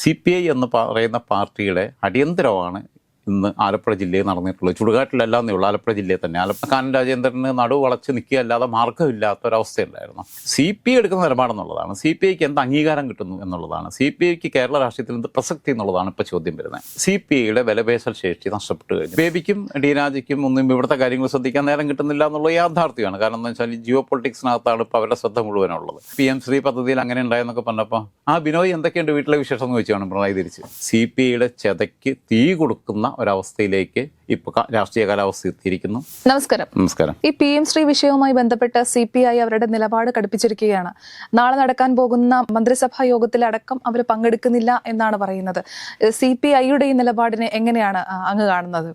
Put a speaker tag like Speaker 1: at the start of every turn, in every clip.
Speaker 1: C P I എന്ന് പറയുന്ന പാർട്ടിയുടെ അടിയന്തരമാണ് ഇന്ന് ആലപ്പുഴ ജില്ലയിൽ നടന്നിട്ടുള്ളത് ചുടുകാട്ടിലല്ല എന്നേ ഉള്ളൂ ആലപ്പുഴ ജില്ലയിൽ തന്നെ ആലപ്പുഴ കാനൻ രാജേന്ദ്രന് നടു വളച്ച് നിൽക്കുകയല്ലാതെ മാർഗമില്ലാത്ത ഒരവസ്ഥയുണ്ടായിരുന്നു സി പി ഐ എടുക്കുന്ന നിലപാടെന്നുള്ളതാണ് സി പി ഐക്ക് എന്ത് അംഗീകാരം കിട്ടുന്നു എന്നുള്ളതാണ് സി പി ഐക്ക് കേരള രാഷ്ട്രീയത്തിൽ എന്ത് പ്രസക്തി എന്നുള്ളതാണ് ഇപ്പോൾ ചോദ്യം വരുന്നത് സി പി ഐയുടെ വിലപേശൽ ശേഷി നഷ്ടപ്പെട്ടു കഴിഞ്ഞു ബേബിക്കും രാജയ്ക്കും ഒന്നും ഇവിടുത്തെ കാര്യങ്ങൾ ശ്രദ്ധിക്കാൻ നേരം കിട്ടുന്നില്ല എന്നുള്ള യാഥാർത്ഥ്യമാണ് കാരണം എന്താ വെച്ചാൽ ജിയോ പൊളിറ്റിക്സിനകത്താണ് ഇപ്പോൾ അവരുടെ ശ്രദ്ധ മുഴുവനുള്ളത് പി എം ശ്രീ പദ്ധതിയിൽ അങ്ങനെ ഉണ്ടായെന്നൊക്കെ പറഞ്ഞപ്പോൾ ആ ബിനോയ് എന്തൊക്കെയുണ്ട് വീട്ടിലെ വിശേഷം എന്ന് വെച്ചാണ് പിണറായി തിരിച്ച് സി പി ഐയുടെ ചെതയ്ക്ക് തീ കൊടുക്കുന്ന ഒരവസ്ഥയിലേക്ക് ഇപ്പൊ രാഷ്ട്രീയ കാലാവസ്ഥ എത്തിയിരിക്കുന്നു നമസ്കാരം നമസ്കാരം
Speaker 2: ഈ പി എം ശ്രീ വിഷയവുമായി ബന്ധപ്പെട്ട് സി പി ഐ അവരുടെ നിലപാട് കടുപ്പിച്ചിരിക്കുകയാണ് നാളെ നടക്കാൻ പോകുന്ന മന്ത്രിസഭാ യോഗത്തിൽ അടക്കം അവർ പങ്കെടുക്കുന്നില്ല എന്നാണ് പറയുന്നത് സി പി ഐയുടെ ഈ നിലപാടിനെ എങ്ങനെയാണ് അങ്ങ് കാണുന്നത്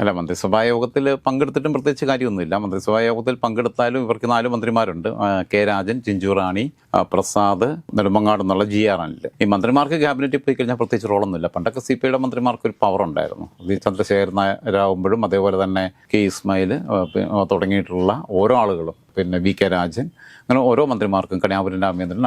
Speaker 1: അല്ല മന്ത്രിസഭാ യോഗത്തിൽ പങ്കെടുത്തിട്ടും പ്രത്യേകിച്ച് കാര്യമൊന്നുമില്ല മന്ത്രിസഭാ യോഗത്തിൽ പങ്കെടുത്താലും ഇവർക്ക് നാല് മന്ത്രിമാരുണ്ട് കെ രാജൻ ചിഞ്ചു റാണി പ്രസാദ് നെടുമങ്ങാട് എന്നുള്ള ജി ആർ അനിൽ ഈ മന്ത്രിമാർക്ക് ക്യാബിനറ്റിൽ പോയി കഴിഞ്ഞാൽ പ്രത്യേകിച്ച് റോളൊന്നുമില്ല പണ്ടൊക്കെ സി പി ഐയുടെ മന്ത്രിമാർക്ക് ഒരു പവർ ഉണ്ടായിരുന്നു വി ചന്ദ്രശേഖരൻ നായരാകുമ്പോഴും അതേപോലെ തന്നെ കെ ഇസ്മായിൽ തുടങ്ങിയിട്ടുള്ള ഓരോ ആളുകളും പിന്നെ വി കെ രാജൻ അങ്ങനെ ഓരോ മന്ത്രിമാർക്കും കണിയാപുരം രാമചന്ദ്രൻ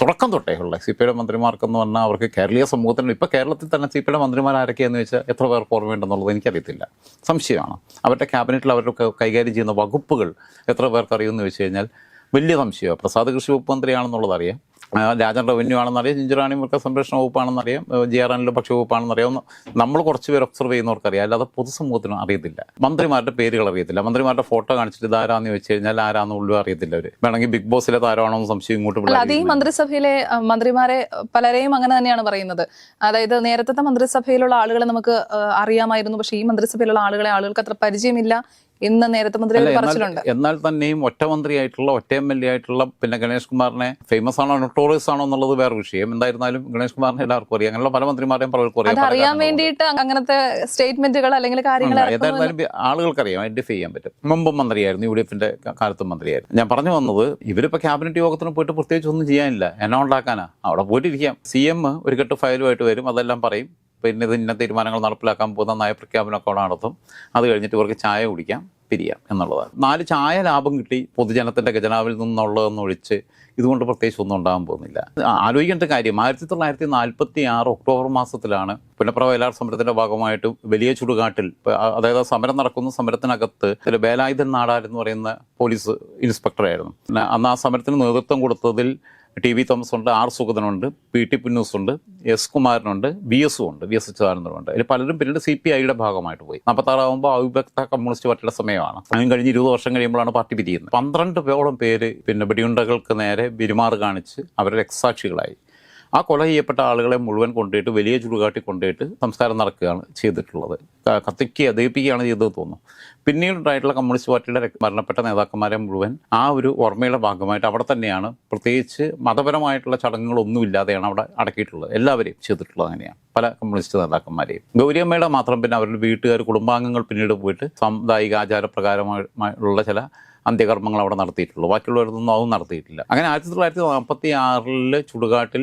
Speaker 1: തുടക്കം തൊട്ടേ ഉള്ള സി പി ഐയുടെ മന്ത്രിമാർക്കെന്ന് പറഞ്ഞാൽ അവർക്ക് കേരളീയ സമൂഹത്തിന് ഇപ്പോൾ കേരളത്തിൽ തന്നെ സി പി ഐയുടെ ആരൊക്കെയാണെന്ന് വെച്ചാൽ എത്ര പേർക്ക് ഓർമ്മയുണ്ടെന്നുള്ളത് എനിക്കറിയത്തില്ല സംശയമാണ് അവരുടെ ക്യാബിനറ്റിൽ അവരൊക്കെ കൈകാര്യം ചെയ്യുന്ന വകുപ്പുകൾ എത്ര പേർക്ക് അറിയുമെന്ന് വെച്ച് കഴിഞ്ഞാൽ വലിയ സംശയമാണ് പ്രസാദ് കൃഷി വകുപ്പ് മന്ത്രിയാണെന്നുള്ളത് അറിയാം രാജൻ റവന്യൂ ആണെന്നറിയാം ചിഞ്ചിറാണി മൃഗസംരക്ഷണ വകുപ്പാണെന്നറിയാം ജി ആർ അനിൽ ഭക്ഷ്യ വകുപ്പാണെന്നറിയാം നമ്മൾ കുറച്ച് പേർ ഒബ്സർവ് ചെയ്യുന്നവർക്കറിയാം അല്ലാതെ പൊതുസമൂഹത്തിനും അറിയത്തില്ല മന്ത്രിമാരുടെ പേരുകൾ അറിയത്തില്ല മന്ത്രിമാരുടെ ഫോട്ടോ കാണിച്ചിട്ട് ഇതാരാന്ന് വെച്ച് കഴിഞ്ഞാൽ ഉള്ളു അറിയത്തില്ല അവർ വേണമെങ്കിൽ ബിഗ് ബോസിലെ താരമാണോ എന്ന് സംശയം ഇങ്ങോട്ട്
Speaker 2: അത് ഈ മന്ത്രിസഭയിലെ മന്ത്രിമാരെ പലരെയും അങ്ങനെ തന്നെയാണ് പറയുന്നത് അതായത് നേരത്തെ മന്ത്രിസഭയിലുള്ള ആളുകളെ നമുക്ക് അറിയാമായിരുന്നു പക്ഷേ ഈ മന്ത്രിസഭയിലുള്ള ആളുകളെ ആളുകൾക്ക് അത്ര പരിചയമില്ല ഇന്ന് നേരത്തെ മന്ത്രി പറഞ്ഞിട്ടുണ്ട്
Speaker 1: എന്നാൽ തന്നെയും ഒറ്റ മന്ത്രിയായിട്ടുള്ള ഒറ്റ എം എൽ എ ആയിട്ടുള്ള പിന്നെ ഗണേഷ് കുമാറിനെ ഫേമസ് ആണോ നൊട്ടോറിയസ് ആണോ എന്നുള്ളത് വേറെ വിഷയം എന്തായിരുന്നാലും ഗണേഷ് കുമാറിനെ എല്ലാവർക്കും അറിയാം അങ്ങനെയുള്ള പല മന്ത്രിമാരെയും പലർക്കും
Speaker 2: അറിയാം അറിയാൻ വേണ്ടിയിട്ട് അങ്ങനത്തെ സ്റ്റേറ്റ്മെന്റുകൾ അല്ലെങ്കിൽ കാര്യങ്ങൾ
Speaker 1: ഏതായിരുന്നാലും അറിയാം ഐഡന്റിഫൈ ചെയ്യാൻ പറ്റും മുമ്പും മന്ത്രിയായിരുന്നു യു ഡി എഫിന്റെ കാലത്തും മന്ത്രിയായിരുന്നു ഞാൻ പറഞ്ഞു വന്നത് ഇവരിപ്പോ ക്യാബിനറ്റ് യോഗത്തിന് പോയിട്ട് പ്രത്യേകിച്ച് ഒന്നും ചെയ്യാനില്ല എന്നാ ഉണ്ടാക്കാനാ അവിടെ പോയിട്ടിരിക്കാം സി എം ഒരു കെട്ട് ഫയലുമായിട്ട് വരും അതെല്ലാം പറയും പിന്നെ ഇത് ഇന്ന തീരുമാനങ്ങൾ നടപ്പിലാക്കാൻ പോകുന്ന നയപ്രഖ്യാപനമൊക്കെ നടത്തും അത് കഴിഞ്ഞിട്ട് ഇവർക്ക് ചായ കുടിക്കാം പിരിയാം എന്നുള്ളതാണ് നാല് ചായ ലാഭം കിട്ടി പൊതുജനത്തിൻ്റെ ഖജനാവിൽ നിന്നുള്ളതെന്ന് ഒഴിച്ച് ഇതുകൊണ്ട് പ്രത്യേകിച്ച് ഒന്നും ഉണ്ടാകാൻ പോകുന്നില്ല ആലോചിക്കേണ്ട കാര്യം ആയിരത്തി തൊള്ളായിരത്തി നാൽപ്പത്തി ആറ് ഒക്ടോബർ മാസത്തിലാണ് പുനഃപ്ര വേലാർ സമരത്തിൻ്റെ ഭാഗമായിട്ട് വലിയ ചുടുകാട്ടിൽ അതായത് സമരം നടക്കുന്ന സമരത്തിനകത്ത് ഒരു വേലായുധൻ നാടാർ എന്ന് പറയുന്ന പോലീസ് ഇൻസ്പെക്ടറായിരുന്നു അന്ന് ആ സമരത്തിന് നേതൃത്വം കൊടുത്തതിൽ ടി വി തോമസ് ഉണ്ട് ആർ സുഗതനുണ്ട് പി ടി പുന്നൂസുണ്ട് എസ് കുമാരനുണ്ട് വി എസ് ഉണ്ട് വി എസ് അച്യുതാനന്ദനുണ്ട് അതിൽ പലരും പിന്നീട് സി പി ഐയുടെ ഭാഗമായിട്ട് പോയി നാൽപ്പത്താറാകുമ്പോൾ അവിഭക്ത കമ്മ്യൂണിസ്റ്റ് പാർട്ടിയുടെ സമയമാണ് അതും കഴിഞ്ഞ് ഇരുപത് വർഷം കഴിയുമ്പോഴാണ് പാർട്ടി പിരിയുന്നത് പന്ത്രണ്ട് പേരോളം പേര് പിന്നെ വെടിയുണ്ടകൾക്ക് നേരെ പെരുമാറ് കാണിച്ച് അവരുടെ രക്സാക്ഷികളായി ആ കൊല ചെയ്യപ്പെട്ട ആളുകളെ മുഴുവൻ കൊണ്ടുപോയിട്ട് വലിയ ചുടുകാട്ടി കൊണ്ടുപോയിട്ട് സംസ്കാരം നടക്കുകയാണ് ചെയ്തിട്ടുള്ളത് കത്തിക്കുക ദഹിപ്പിക്കുകയാണ് ചെയ്തതെന്ന് തോന്നുന്നു പിന്നീടുണ്ടായിട്ടുള്ള കമ്മ്യൂണിസ്റ്റ് പാർട്ടിയുടെ മരണപ്പെട്ട നേതാക്കന്മാരെ മുഴുവൻ ആ ഒരു ഓർമ്മയുടെ ഭാഗമായിട്ട് അവിടെ തന്നെയാണ് പ്രത്യേകിച്ച് മതപരമായിട്ടുള്ള ചടങ്ങുകളൊന്നുമില്ലാതെയാണ് അവിടെ അടക്കിയിട്ടുള്ളത് എല്ലാവരെയും ചെയ്തിട്ടുള്ളത് അങ്ങനെയാണ് പല കമ്മ്യൂണിസ്റ്റ് നേതാക്കന്മാരെയും ഗൗരിയമ്മയുടെ മാത്രം പിന്നെ അവരുടെ വീട്ടുകാർ കുടുംബാംഗങ്ങൾ പിന്നീട് പോയിട്ട് സാമുദായിക ആചാരപ്രകാരമായുള്ള ചില അന്ത്യകർമ്മങ്ങൾ അവിടെ നടത്തിയിട്ടുള്ളൂ ബാക്കിയുള്ളവരൊന്നും അതും നടത്തിയിട്ടില്ല അങ്ങനെ ആയിരത്തി തൊള്ളായിരത്തി നാൽപ്പത്തി ആറിൽ ചുടുകാട്ടിൽ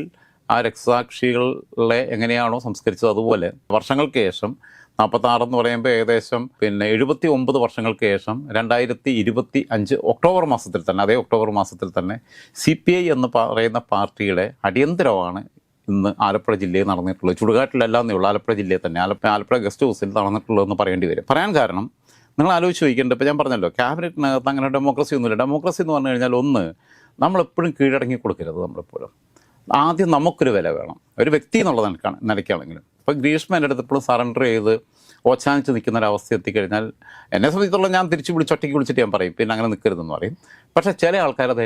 Speaker 1: ആ രക്തസാക്ഷികളെ എങ്ങനെയാണോ സംസ്കരിച്ചത് അതുപോലെ വർഷങ്ങൾക്ക് ശേഷം നാൽപ്പത്താറ് എന്ന് പറയുമ്പോൾ ഏകദേശം പിന്നെ എഴുപത്തി ഒമ്പത് വർഷങ്ങൾക്ക് ശേഷം രണ്ടായിരത്തി ഇരുപത്തി അഞ്ച് ഒക്ടോബർ മാസത്തിൽ തന്നെ അതേ ഒക്ടോബർ മാസത്തിൽ തന്നെ സി പി ഐ എന്ന് പറയുന്ന പാർട്ടിയുടെ അടിയന്തരമാണ് ഇന്ന് ആലപ്പുഴ ജില്ലയിൽ നടന്നിട്ടുള്ളത് ചുടുകാട്ടിലല്ലാന്നേ ഉള്ളൂ ആലപ്പുഴ ജില്ലയിൽ തന്നെ ആലപ്പുഴ ആലപ്പുഴ ഗസ്റ്റ് ഹൗസിൽ നടന്നിട്ടുള്ളതെന്ന് പറയേണ്ടി വരും പറയാൻ കാരണം നിങ്ങൾ ആലോചിച്ച് ചോദിക്കേണ്ടത് ഇപ്പോൾ ഞാൻ പറഞ്ഞല്ലോ ക്യാബിനറ്റിനകത്ത് അങ്ങനെ ഡെമോക്രസി ഒന്നുമില്ല ഡെമോക്രസി എന്ന് പറഞ്ഞു കഴിഞ്ഞാൽ ഒന്ന് നമ്മളെപ്പോഴും കീഴടങ്ങി കൊടുക്കരുത് നമ്മളെപ്പോഴും ആദ്യം നമുക്കൊരു വില വേണം ഒരു വ്യക്തി എന്നുള്ള നിലക്കാണ് നിലയ്ക്കാണെങ്കിലും ഇപ്പോൾ ഗ്രീഷ്മ എൻ്റെ അടുത്ത് ഇപ്പോഴും സറണ്ടർ ചെയ്ത് ഓച്ചാനിച്ച് നിൽക്കുന്ന ഒരു അവസ്ഥ എത്തിക്കഴിഞ്ഞാൽ എന്നെ സംബന്ധിച്ചിടത്തോളം ഞാൻ തിരിച്ചു വിളിച്ച് ഒറ്റയ്ക്ക് വിളിച്ചിട്ട് ഞാൻ പറയും പിന്നെ അങ്ങനെ നിൽക്കരുതെന്ന് പറയും പക്ഷേ ചില ആൾക്കാർ അത്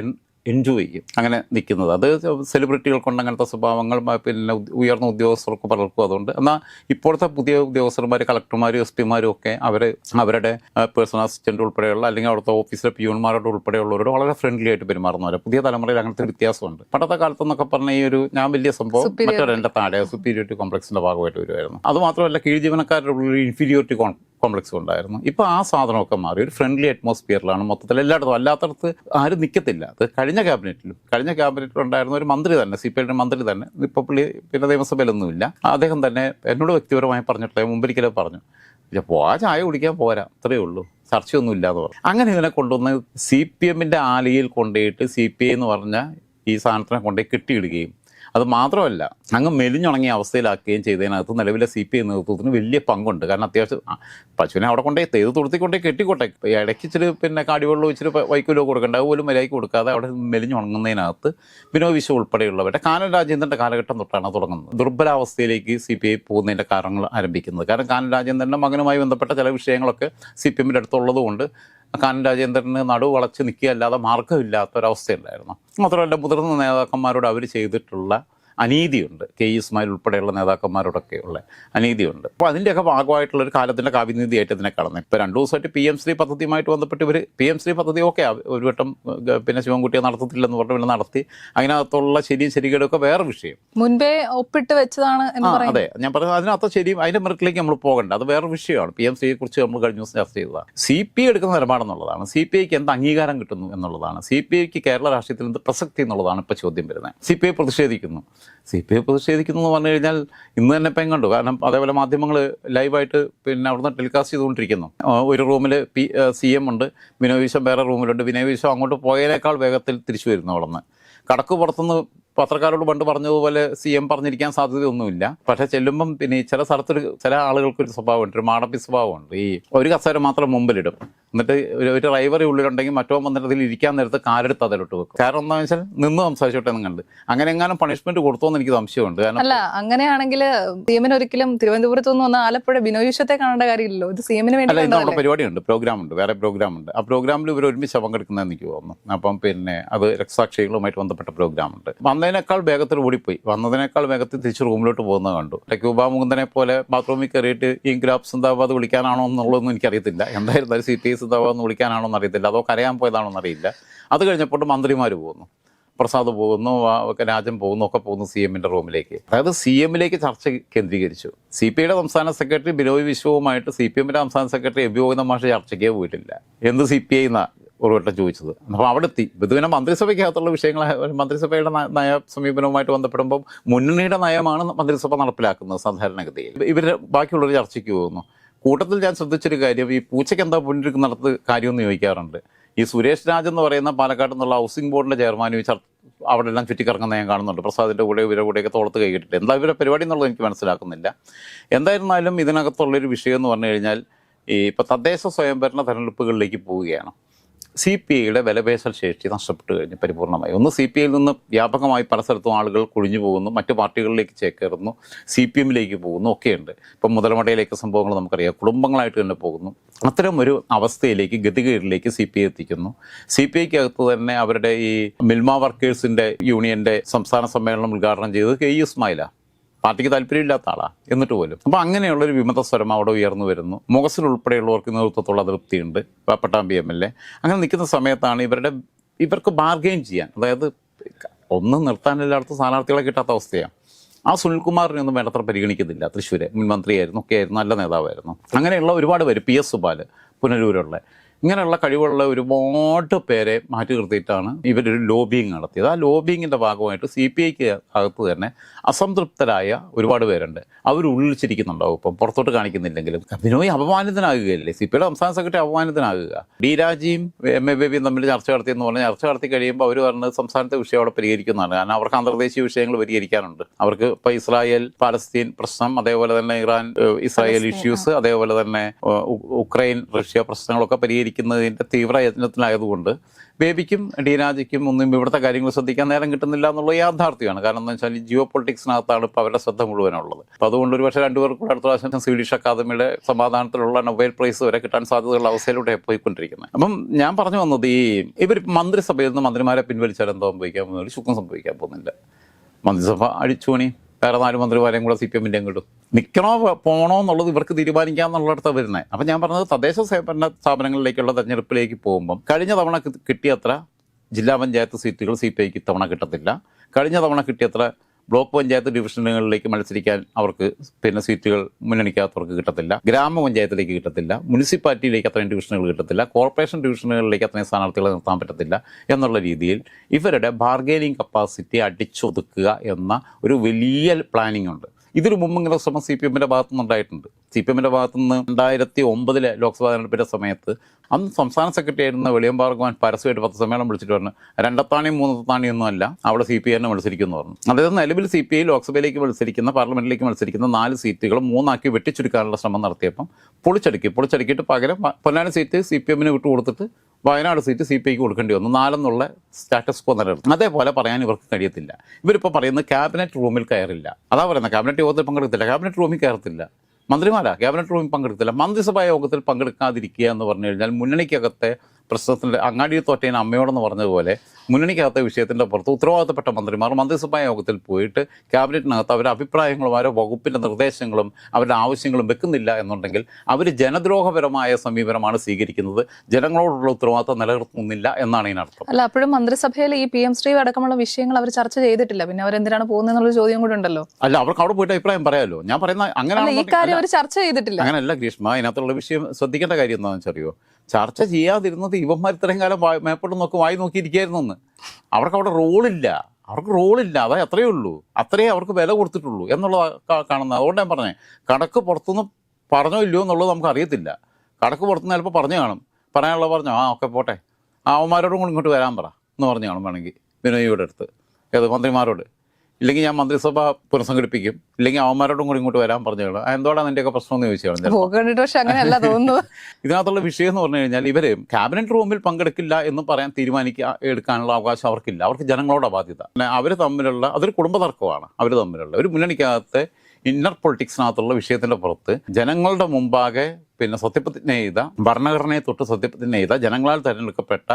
Speaker 1: എൻജോയ് ചെയ്യും അങ്ങനെ നിൽക്കുന്നത് അത് സെലിബ്രിറ്റികൾക്കുണ്ട് അങ്ങനത്തെ സ്വഭാവങ്ങൾ പിന്നെ ഉയർന്ന ഉദ്യോഗസ്ഥർക്കും പലർക്കും അതുകൊണ്ട് എന്നാൽ ഇപ്പോഴത്തെ പുതിയ ഉദ്യോഗസ്ഥർമാർ കളക്ടർമാരും എസ് പിമാരും ഒക്കെ അവരെ അവരുടെ പേഴ്സണൽ അസിസ്റ്റന്റ് ഉൾപ്പെടെയുള്ള അല്ലെങ്കിൽ അവിടുത്തെ ഓഫീസിലെ പിയൂൺമാരോട് ഉൾപ്പെടെയുള്ളവരോട് വളരെ ഫ്രണ്ട്ലി ആയിട്ട് പെരുമാറുന്നവർ പുതിയ തലമുറയിൽ അങ്ങനത്തെ വ്യത്യാസമുണ്ട് പണ്ടത്തെ കാലത്ത് എന്നൊക്കെ പറഞ്ഞ ഈ ഒരു ഞാൻ വലിയ സംഭവം മറ്റൊരു എൻ്റെ താഴെ സുപ്പീരിയോറിറ്റി കോംപ്ലക്സിൻ്റെ ഭാഗമായിട്ട് വരുമായിരുന്നു അത് മാത്രമല്ല കീഴ് ജീവനക്കാരുടെ ഉള്ളിൽ ഇൻഫീരിയോറിറ്റി കോംപ്ലക്സും ഉണ്ടായിരുന്നു ഇപ്പോൾ ആ സാധനമൊക്കെ മാറി ഒരു ഫ്രണ്ട്ലി അറ്റ്മോസ്ഫിയറിലാണ് മൊത്തത്തിൽ എല്ലായിടത്തും അല്ലാത്തടത്ത് ആരും നിൽക്കത്തില്ല അത് കഴിഞ്ഞ ക്യാബിനറ്റിലും കഴിഞ്ഞ ക്യാബിനറ്റിൽ ഉണ്ടായിരുന്ന ഒരു മന്ത്രി തന്നെ സി പി ഐയുടെ മന്ത്രി തന്നെ ഇപ്പോൾ പുള്ളി പിന്നെ നിയമസഭയിലൊന്നുമില്ല അദ്ദേഹം തന്നെ എന്നോട് വ്യക്തിപരമായി പറഞ്ഞിട്ടില്ല മുമ്പൊരിക്കലേ പറഞ്ഞു പോ പോവാ ചായ കുടിക്കാൻ പോരാ അത്രയേ ഉള്ളൂ ചർച്ചയൊന്നും ഇല്ലാന്ന് പറഞ്ഞു അങ്ങനെ ഇതിനെ കൊണ്ടുവന്ന് സി പി എമ്മിൻ്റെ ആലയിൽ കൊണ്ടുപോയിട്ട് സി പി ഐ എന്ന് പറഞ്ഞ ഈ സാധനത്തിനെ കൊണ്ടുപോയി കെട്ടിയിടുകയും അത് മാത്രമല്ല അങ്ങ് മെലിഞ്ഞുണങ്ങിയ അവസ്ഥയിലാക്കുകയും ചെയ്തതിനകത്ത് നിലവിലെ സി പി ഐ നേതൃത്വത്തിന് വലിയ പങ്കുണ്ട് കാരണം അത്യാവശ്യം പശുവിനെ അവിടെ കൊണ്ടേ തേത് തുടുത്തിക്കൊണ്ടേ കെട്ടിക്കോട്ടെ ഇടയ്ക്ക് ഇച്ചിരി പിന്നെ കാടിവെള്ളം ഇച്ചിരി വൈക്കൂലോ കൊടുക്കേണ്ട പോലും വിലയ്ക്ക് കൊടുക്കാതെ അവിടെ മെലിഞ്ഞുണങ്ങുന്നതിനകത്ത് വിനോദ് വിശ്വ ഉൾപ്പെടെയുള്ളവരുടെ കാനൻ രാജേന്ദ്രൻ്റെ കാലഘട്ടം തൊട്ടാണ് തുടങ്ങുന്നത് ദുർബലാവസ്ഥയിലേക്ക് സി പി ഐ പോകുന്നതിൻ്റെ കാരണങ്ങൾ ആരംഭിക്കുന്നത് കാരണം കാനൻ രാജേന്ദ്രൻ്റെ മകനുമായി ബന്ധപ്പെട്ട ചില വിഷയങ്ങളൊക്കെ സി പി എമ്മിൻ്റെ അടുത്തുള്ളതുകൊണ്ട് കാനം രാജേന്ദ്രന് നടുവ് വളച്ച് നിൽക്കുകയല്ലാതെ മാർഗ്ഗമില്ലാത്തൊരവസ്ഥയുണ്ടായിരുന്നു മാത്രമല്ല മുതിർന്ന നേതാക്കന്മാരോട് അവർ ചെയ്തിട്ടുള്ള അനീതിയുണ്ട് കെ ഇസ്മായിൽ ഉൾപ്പെടെയുള്ള നേതാക്കന്മാരോടൊക്കെ ഉള്ള അനീതിയുണ്ട് അപ്പോൾ അതിൻ്റെയൊക്കെ ഭാഗമായിട്ടുള്ള ഒരു കാലത്തിൻ്റെ ആയിട്ട് ഇതിനെ കടന്നു ഇപ്പോൾ രണ്ട് ദിവസമായിട്ട് പി എം ശ്രീ പദ്ധതിയുമായിട്ട് ബന്ധപ്പെട്ട് ഇവർ പി എം ശ്രീ പദ്ധതി ഓക്കെ ഒരു വട്ടം പിന്നെ ശിവൻകുട്ടിയെ നടത്തത്തില്ലെന്ന് പറഞ്ഞു പിന്നെ നടത്തി അതിനകത്തുള്ള ശരിയും ശരികേടുമൊക്കെ വേറെ വിഷയം
Speaker 2: മുൻപേ ഒപ്പിട്ട് വെച്ചതാണ്
Speaker 1: അതെ ഞാൻ പറഞ്ഞത് അതിനകത്ത് ശരിയും അതിൻ്റെ മെറിറ്റിലേക്ക് നമ്മൾ പോകണ്ട അത് വേറെ വിഷയമാണ് പി എം ശ്രീയെ കുറിച്ച് നമ്മൾ കഴിഞ്ഞ ദിവസം ചർച്ച ചെയ്തതാണ് സി പി എടുക്കുന്ന നിലപാടെന്നുള്ളതാണ് സി പി ഐക്ക് എന്ത് അംഗീകാരം കിട്ടുന്നു എന്നുള്ളതാണ് സി പി ഐക്ക് കേരള രാഷ്ട്രീയത്തിൽ എന്ത് പ്രസക്തി എന്നുള്ളതാണ് ഇപ്പോൾ ചോദ്യം വരുന്നത് സി പി ഐ പ്രതിഷേധിക്കുന്നു സി പി ഐ എന്ന് പറഞ്ഞു കഴിഞ്ഞാൽ ഇന്ന് തന്നെ ഇപ്പം കണ്ടു കാരണം അതേപോലെ മാധ്യമങ്ങൾ ലൈവായിട്ട് പിന്നെ അവിടുന്ന് ടെലികാസ്റ്റ് ചെയ്തുകൊണ്ടിരിക്കുന്നു ഒരു റൂമിൽ പി സി എം ഉണ്ട് വിനോയ് വിശ്വം വേറെ റൂമിലുണ്ട് വിനോയ് വിശ്വം അങ്ങോട്ട് പോയതിനേക്കാൾ വേഗത്തിൽ തിരിച്ചു വരുന്നു അവിടെ നിന്ന് കടക്ക് പുറത്തുനിന്ന് പത്രക്കാരോട് പണ്ട് പറഞ്ഞതുപോലെ സി എം പറഞ്ഞിരിക്കാൻ സാധ്യതയൊന്നുമില്ല പക്ഷെ ചെല്ലുമ്പം പിന്നെ ചില സ്ഥലത്തൊരു ചില ആളുകൾക്ക് ഒരു സ്വഭാവമുണ്ട് ഒരു മാടപ്പി സ്വഭാവമുണ്ട് ഈ ഒരു കസേര മാത്രം മുമ്പിലിടും എന്നിട്ട് ഒരു ഡ്രൈവറി ഉള്ളിലുണ്ടെങ്കിൽ മറ്റോ വന്നിട്ട് അതിൽ ഇരിക്കാൻ നേരത്ത് കാലെടുത്ത് അതിലോട്ട് വെക്കും കാരണം എന്താ വെച്ചാൽ നിന്ന് സംസാരിച്ചോട്ടെ എന്ന് കണ്ട് അങ്ങനെ എങ്ങാനും പണിഷ്മെന്റ് കൊടുത്തോന്ന് എനിക്ക് സംശയമുണ്ട്
Speaker 2: അല്ല അങ്ങനെയാണെങ്കിൽ സി എമ്മിന് ഒരിക്കലും തിരുവനന്തപുരത്ത് നിന്ന് വന്ന ആലപ്പുഴ ബിനോയുഷത്തെ കാണേണ്ട കാര്യമില്ലല്ലോ ഇത് സി എമ്മിന് വേണ്ടി
Speaker 1: പരിപാടി പരിപാടിയുണ്ട് പ്രോഗ്രാം ഉണ്ട് വേറെ പ്രോഗ്രാം ഉണ്ട് ആ പ്രോഗ്രാമിൽ ഇവർ ഒരുമിച്ച് പങ്കെടുക്കുന്നതെന്ന് എനിക്ക് തോന്നുന്നു അപ്പം പിന്നെ അത് രക്തസാക്ഷികളുമായിട്ട് ബന്ധപ്പെട്ട പ്രോഗ്രാം ഉണ്ട് വന്ന വന്നതിനേക്കാൾ വേഗത്തിൽ ഓടിപ്പോയി വന്നതിനേക്കാൾ വേഗത്തിൽ തിരിച്ച് റൂമിലോട്ട് പോകുന്നത് കണ്ടു ക്യൂബ മുകുന്ദനെ പോലെ ബാത്റൂമിൽ കയറിയിട്ട് ഈ ഗ്രാബ് സിന്ദാബാദ് വിളിക്കാനാണോ എന്നുള്ളതൊന്നും എനിക്കറിയത്തില്ല എന്തായിരുന്നാലും സി ടി സിന്ദാബാദ് എന്ന് വിളിക്കാനാണോ എന്നറിയത്തില്ല അതോ കരയാൻ പോയതാണോ എന്നറിയില്ല അത് കഴിഞ്ഞപ്പോൾ മന്ത്രിമാർ പോകുന്നു പ്രസാദ് പോകുന്നു രാജൻ പോകുന്നു ഒക്കെ പോകുന്നു സി എമ്മിൻ്റെ റൂമിലേക്ക് അതായത് സി എമ്മിലേക്ക് ചർച്ച കേന്ദ്രീകരിച്ചു സി പി ഐയുടെ സംസ്ഥാന സെക്രട്ടറി ബിനോയ് വിശ്വവുമായിട്ട് സി പി എമ്മിൻ്റെ സംസ്ഥാന സെക്രട്ടറി എബി ഗോവിന്ദ മാഷ ചർച്ചയ്ക്കേ പോയിട്ടില്ല എന്ത് സി പി ഐ എന്നാ ഒരു വട്ടം ചോദിച്ചത് അപ്പോൾ അവിടെ എത്തി ഇതിനെ മന്ത്രിസഭയ്ക്കകത്തുള്ള വിഷയങ്ങൾ മന്ത്രിസഭയുടെ നയ സമീപനവുമായിട്ട് ബന്ധപ്പെടുമ്പോൾ മുന്നണിയുടെ നയമാണ് മന്ത്രിസഭ നടപ്പിലാക്കുന്നത് സാധാരണഗതിയിൽ ഇവർ ബാക്കിയുള്ളവർ ചർച്ചയ്ക്ക് പോകുന്നു കൂട്ടത്തിൽ ഞാൻ ശ്രദ്ധിച്ചൊരു കാര്യം ഈ പൂച്ചയ്ക്ക് എന്താ നടത്ത് കാര്യമെന്ന് ചോദിക്കാറുണ്ട് ഈ സുരേഷ് രാജ് എന്ന് പറയുന്ന പാലക്കാട് നിന്നുള്ള ഹൗസിംഗ് ബോർഡിൻ്റെ ചെയർമാനും ഈ അവിടെ എല്ലാം ചുറ്റിക്കറങ്ങുന്ന ഞാൻ കാണുന്നുണ്ട് പ്രസാദിൻ്റെ കൂടെ ഇവരുടെ കൂടെയൊക്കെ തോളത്ത് കൈകിട്ടിട്ട് എന്താ ഇവരുടെ പരിപാടി എന്നുള്ളത് എനിക്ക് മനസ്സിലാക്കുന്നില്ല എന്തായിരുന്നാലും ഇതിനകത്തുള്ളൊരു വിഷയം എന്ന് പറഞ്ഞു കഴിഞ്ഞാൽ ഈ ഇപ്പോൾ തദ്ദേശ സ്വയംഭരണ തെരഞ്ഞെടുപ്പുകളിലേക്ക് പോവുകയാണ് സി പി ഐയുടെ വിലപേശൽ ശേഷി നഷ്ടപ്പെട്ടു കഴിഞ്ഞു പരിപൂർണമായി ഒന്ന് സി പി ഐയിൽ നിന്ന് വ്യാപകമായി പല സ്ഥലത്തും ആളുകൾ കുഴിഞ്ഞു പോകുന്നു മറ്റു പാർട്ടികളിലേക്ക് ചേക്കേറുന്നു സി പി എമ്മിലേക്ക് പോകുന്നു ഒക്കെയുണ്ട് ഇപ്പം മുതലമടയിലേക്ക് സംഭവങ്ങൾ നമുക്കറിയാം കുടുംബങ്ങളായിട്ട് തന്നെ പോകുന്നു അത്തരം ഒരു അവസ്ഥയിലേക്ക് ഗതികേടിലേക്ക് സി പി ഐ എത്തിക്കുന്നു സി പി അകത്ത് തന്നെ അവരുടെ ഈ മിൽമ വർക്കേഴ്സിൻ്റെ യൂണിയൻ്റെ സംസ്ഥാന സമ്മേളനം ഉദ്ഘാടനം ചെയ്തത് കെ ഇസ്മായിലാണ് പാർട്ടിക്ക് താല്പര്യമില്ലാത്ത ആളാണ് എന്നിട്ട് പോലും അപ്പോൾ അങ്ങനെയുള്ളൊരു വിമത സ്വരം അവിടെ ഉയർന്നു വരുന്നു മുഖസിൽ ഉൾപ്പെടെയുള്ളവർക്ക് നേതൃത്വത്തുള്ള തൃപ്തിയുണ്ട് പട്ടാമ്പി എം എൽ എ അങ്ങനെ നിൽക്കുന്ന സമയത്താണ് ഇവരുടെ ഇവർക്ക് ബാർഗെയിൻ ചെയ്യാൻ അതായത് ഒന്നും നിർത്താനില്ലാത്ത സ്ഥാനാർത്ഥികളെ കിട്ടാത്ത അവസ്ഥയാണ് ആ ഒന്നും വേണ്ടത്ര പരിഗണിക്കുന്നില്ല തൃശ്ശൂര് മുൻമന്ത്രിയായിരുന്നു ഒക്കെ ആയിരുന്നു നല്ല നേതാവായിരുന്നു അങ്ങനെയുള്ള ഒരുപാട് പേര് പി എസ് സുബാല് പുനലൂരുള്ള ഇങ്ങനെയുള്ള കഴിവുള്ള ഒരുപാട് പേരെ മാറ്റി നിർത്തിയിട്ടാണ് ഇവരൊരു ലോബിയിങ് നടത്തിയത് ആ ലോബിയിങ്ങിൻ്റെ ഭാഗമായിട്ട് സി പി ഐക്ക് അകത്ത് തന്നെ അസംതൃപ്തരായ ഒരുപാട് പേരുണ്ട് അവർ ഉള്ളിച്ചിരിക്കുന്നുണ്ടാവും ഇപ്പം പുറത്തോട്ട് കാണിക്കുന്നില്ലെങ്കിലും ബിനോയ് അപമാനിതനാകുകയല്ലേ സി പി ഐയുടെ സംസ്ഥാന സെക്രട്ടറി അപമാനിതനാകുക ഡി രാജിയും എം എ ബേബിയും തമ്മിൽ ചർച്ച നടത്തിയെന്ന് പറഞ്ഞാൽ ചർച്ച നടത്തി കഴിയുമ്പോൾ അവർ പറഞ്ഞത് സംസ്ഥാനത്തെ വിഷയം അവിടെ പരിഹരിക്കുന്നതാണ് കാരണം അവർക്ക് അന്തർദേശീയ വിഷയങ്ങൾ പരിഹരിക്കാനുണ്ട് അവർക്ക് ഇപ്പോൾ ഇസ്രായേൽ പാലസ്തീൻ പ്രശ്നം അതേപോലെ തന്നെ ഇറാൻ ഇസ്രായേൽ ഇഷ്യൂസ് അതേപോലെ തന്നെ ഉക്രൈൻ റഷ്യ പ്രശ്നങ്ങളൊക്കെ പരിഹരിക്കും ഇരിക്കുന്നതിൻ്റെ തീവ്ര യത്നത്തിലായതുകൊണ്ട് ബേബിക്കും ഡീനാജിക്കും ഒന്നും ഇവിടുത്തെ കാര്യങ്ങൾ ശ്രദ്ധിക്കാൻ നേരം കിട്ടുന്നില്ല എന്നുള്ള യാഥാർത്ഥ്യമാണ് കാരണം എന്താ വെച്ചാൽ ജിയോ പൊളിറ്റിക്സിനകത്താണ് ഇപ്പോൾ അവരുടെ ശ്രദ്ധ മുഴുവനുള്ളത് അപ്പോൾ അതുകൊണ്ട് ഒരു പക്ഷേ രണ്ടുപേർക്കും അടുത്ത പ്രാവശ്യം സ്വീഡിഷ് അക്കാദമിയുടെ സമാധാനത്തിലുള്ള നൊബേൽ പ്രൈസ് വരെ കിട്ടാൻ സാധ്യതയുള്ള അവസ്ഥയിലൂടെ പോയിക്കൊണ്ടിരിക്കുന്നത് അപ്പം ഞാൻ പറഞ്ഞു വന്നത് ഈ ഇവർ മന്ത്രിസഭയിൽ നിന്ന് മന്ത്രിമാരെ പിൻവലിച്ചാൽ എന്താ സംഭവിക്കാൻ പോകുന്നത് ശുക്രം സംഭവിക്കാൻ പോകുന്നില്ല മന്ത്രിസഭ അടിച്ചുപണി വേറെ നാല് മന്ത്രിമാരെയും കൂടെ സി പി എമ്മിൻ്റെ കിട്ടും നിൽക്കണോ പോകണോ എന്നുള്ളത് ഇവർക്ക് തീരുമാനിക്കാമെന്നുള്ളിടത്ത് വരുന്നത് അപ്പം ഞാൻ പറഞ്ഞത് തദ്ദേശ സേവന സ്ഥാപനങ്ങളിലേക്കുള്ള തെരഞ്ഞെടുപ്പിലേക്ക് പോകുമ്പം കഴിഞ്ഞ തവണ കിട്ടിയത്ര ജില്ലാ പഞ്ചായത്ത് സീറ്റുകൾ സി പി ഐക്ക് ഇത്തവണ കിട്ടത്തില്ല കഴിഞ്ഞ തവണ കിട്ടിയത്ര ബ്ലോക്ക് പഞ്ചായത്ത് ഡിവിഷനുകളിലേക്ക് മത്സരിക്കാൻ അവർക്ക് പിന്നെ സീറ്റുകൾ മുന്നണിക്കാത്തവർക്ക് കിട്ടത്തില്ല ഗ്രാമപഞ്ചായത്തിലേക്ക് കിട്ടത്തില്ല മുനിസിപ്പാലിറ്റിയിലേക്ക് അത്രയും ഡിവിഷനുകൾ കിട്ടത്തില്ല കോർപ്പറേഷൻ ഡിവിഷനുകളിലേക്ക് അത്രയും സ്ഥാനാർത്ഥികളെ നിർത്താൻ പറ്റത്തില്ല എന്നുള്ള രീതിയിൽ ഇവരുടെ ബാർഗെയിനിങ് കപ്പാസിറ്റി അടിച്ചൊതുക്കുക എന്ന ഒരു വലിയ പ്ലാനിംഗ് ഉണ്ട് ഇതൊരു മുമ്പ് ഇങ്ങനെ ശ്രമം സി പി എമ്മിൻ്റെ ഭാഗത്തുനിന്നുണ്ടായിട്ടുണ്ട് സി പി എമ്മിൻ്റെ നിന്ന് രണ്ടായിരത്തി ഒമ്പതിലെ ലോക്സഭാ തെരഞ്ഞെടുപ്പിൻ്റെ സമയത്ത് അന്ന് സംസ്ഥാന സെക്രട്ടറി ആയിരുന്ന വെളിയം ഭാർഗവാൻ പരസ്യമായിട്ട് പത്രസമ്മേളനം വിളിച്ചിട്ട് പറഞ്ഞു രണ്ടത്താണിയും മൂന്നത്താണി ഒന്നും അല്ല അവിടെ സി പി എന്നെ മത്സരിക്കുന്നു പറഞ്ഞു അതായത് നിലവിൽ സി പി ഐ ലോക്സഭയിലേക്ക് മത്സരിക്കുന്ന പാർലമെന്റിലേക്ക് മത്സരിക്കുന്ന നാല് സീറ്റുകൾ മൂന്നാക്കി വെട്ടിച്ചുരുക്കാനുള്ള ശ്രമം നടത്തിയപ്പം പൊളിച്ചടുക്കി പൊളിച്ചടുക്കിയിട്ട് പകരം പൊന്നാനി സീറ്റ് സി പി എമ്മിന് കൊടുത്തിട്ട് വയനാട് സീറ്റ് സി പി ഐക്ക് കൊടുക്കേണ്ടി വന്നു നാലെന്നുള്ള സ്റ്റാറ്റസ് കോ നിലനിർത്തും അതേപോലെ പറയാൻ ഇവർക്ക് കഴിയത്തില്ല ഇവരിപ്പോൾ പറയുന്നത് ക്യാബിനറ്റ് റൂമിൽ കയറില്ല അതാ പറയുന്നത് ക്യാബിനറ്റ് യോഗത്തിൽ പങ്കെടുക്കത്തില്ല ക്യാബിനറ്റ് റൂമിൽ കയറത്തില്ല മന്ത്രിമാരാ ക്യാബിനറ്റ് റൂമിൽ പങ്കെടുത്തില്ല മന്ത്രിസഭാ യോഗത്തിൽ പങ്കെടുക്കാതിരിക്കുക എന്ന് പറഞ്ഞു കഴിഞ്ഞാൽ മുന്നണിക്കകത്തെ പ്രശ്നത്തിൻ്റെ അങ്ങാടിയിൽ തോറ്റേന അമ്മയോടെന്ന് പറഞ്ഞതുപോലെ മുന്നണിക്കകത്തെ വിഷയത്തിൻ്റെ പുറത്ത് ഉത്തരവാദിത്തപ്പെട്ട മന്ത്രിമാർ മന്ത്രിസഭാ യോഗത്തിൽ പോയിട്ട് ക്യാബിനറ്റിനകത്ത് അവരുടെ അഭിപ്രായങ്ങളും അവരുടെ വകുപ്പിൻ്റെ നിർദ്ദേശങ്ങളും അവരുടെ ആവശ്യങ്ങളും വെക്കുന്നില്ല എന്നുണ്ടെങ്കിൽ അവർ ജനദ്രോഹപരമായ സമീപനമാണ് സ്വീകരിക്കുന്നത് ജനങ്ങളോടുള്ള ഉത്തരവാദിത്തം നിലനിർത്തുന്നില്ല എന്നാണ് ഇതിനർത്ഥം
Speaker 2: അല്ല അപ്പോഴും മന്ത്രിസഭയിൽ ഈ പി എം ശ്രീ അടക്കമുള്ള വിഷയങ്ങൾ അവർ ചർച്ച ചെയ്തിട്ടില്ല പിന്നെ അവരെന്തിനാണ് പോകുന്നതെന്നുള്ള ചോദ്യം കൂടെ ഉണ്ടല്ലോ
Speaker 1: അല്ല അവർക്ക് അവിടെ പോയിട്ട് അഭിപ്രായം പറയാമല്ലോ ഞാൻ പറയുന്ന അങ്ങനെ
Speaker 2: ഈ കാര്യം അവർ ചർച്ച ചെയ്തിട്ടില്ല
Speaker 1: അങ്ങനെയല്ല ഗ്രീഷ്മ അതിനകത്തുള്ള വിഷയം ശ്രദ്ധിക്കേണ്ട കാര്യം എന്താണെന്ന് വെച്ചറിയോ ചർച്ച ചെയ്യാതിരുന്നത് ഇവന്മാർ ഇത്രയും കാലം മേപ്പോട്ട് നോക്കി വായി നോക്കിയിരിക്കുകയായിരുന്നെന്ന് അവർക്ക് അവിടെ റോളില്ല അവർക്ക് റോളില്ല അതായത് അത്രയേ ഉള്ളൂ അത്രയേ അവർക്ക് വില കൊടുത്തിട്ടുള്ളൂ എന്നുള്ളതാണ് കാണുന്നത് അതുകൊണ്ട് ഞാൻ പറഞ്ഞേ കടക്ക് പുറത്തുനിന്ന് പറഞ്ഞോ ഇല്ലയോ എന്നുള്ളത് നമുക്ക് അറിയത്തില്ല കടക്ക് പുറത്തുനിന്ന് ചിലപ്പോൾ പറഞ്ഞു കാണും പറയാനുള്ള പറഞ്ഞോ ആ ഒക്കെ പോട്ടെ ആ അവന്മാരോടും കൂടി ഇങ്ങോട്ട് വരാൻ പറ എന്ന് പറഞ്ഞു കാണും വേണമെങ്കിൽ ബിനോയിയുടെ അടുത്ത് ഏത് മന്ത്രിമാരോട് ഇല്ലെങ്കിൽ ഞാൻ മന്ത്രിസഭ പുനഃസംഘടിപ്പിക്കും ഇല്ലെങ്കിൽ അവന്മാരോടും കൂടി ഇങ്ങോട്ട് വരാൻ പറഞ്ഞോളൂ എന്തോടാ നിന്റെയൊക്കെ പ്രശ്നം
Speaker 2: എന്ന് തോന്നുന്നു
Speaker 1: ഇതിനകത്തുള്ള വിഷയം എന്ന് പറഞ്ഞു കഴിഞ്ഞാൽ ഇവര് ക്യാബിനറ്റ് റൂമിൽ പങ്കെടുക്കില്ല എന്ന് പറയാൻ തീരുമാനിക്കാൻ എടുക്കാനുള്ള അവകാശം അവർക്കില്ല അവർക്ക് ജനങ്ങളോട് ബാധ്യത അവര് തമ്മിലുള്ള അതൊരു കുടുംബ തർക്കമാണ് അവര് തമ്മിലുള്ള ഒരു മുന്നണിക്കകത്ത് ഇന്നർ പൊളിറ്റിക്സിനകത്തുള്ള വിഷയത്തിന്റെ പുറത്ത് ജനങ്ങളുടെ മുമ്പാകെ പിന്നെ സത്യപ്രതിജ്ഞ ചെയ്ത ഭരണഘടനയെ തൊട്ട് സത്യപ്രതിജ്ഞ ചെയ്ത ജനങ്ങളാൽ തിരഞ്ഞെടുക്കപ്പെട്ട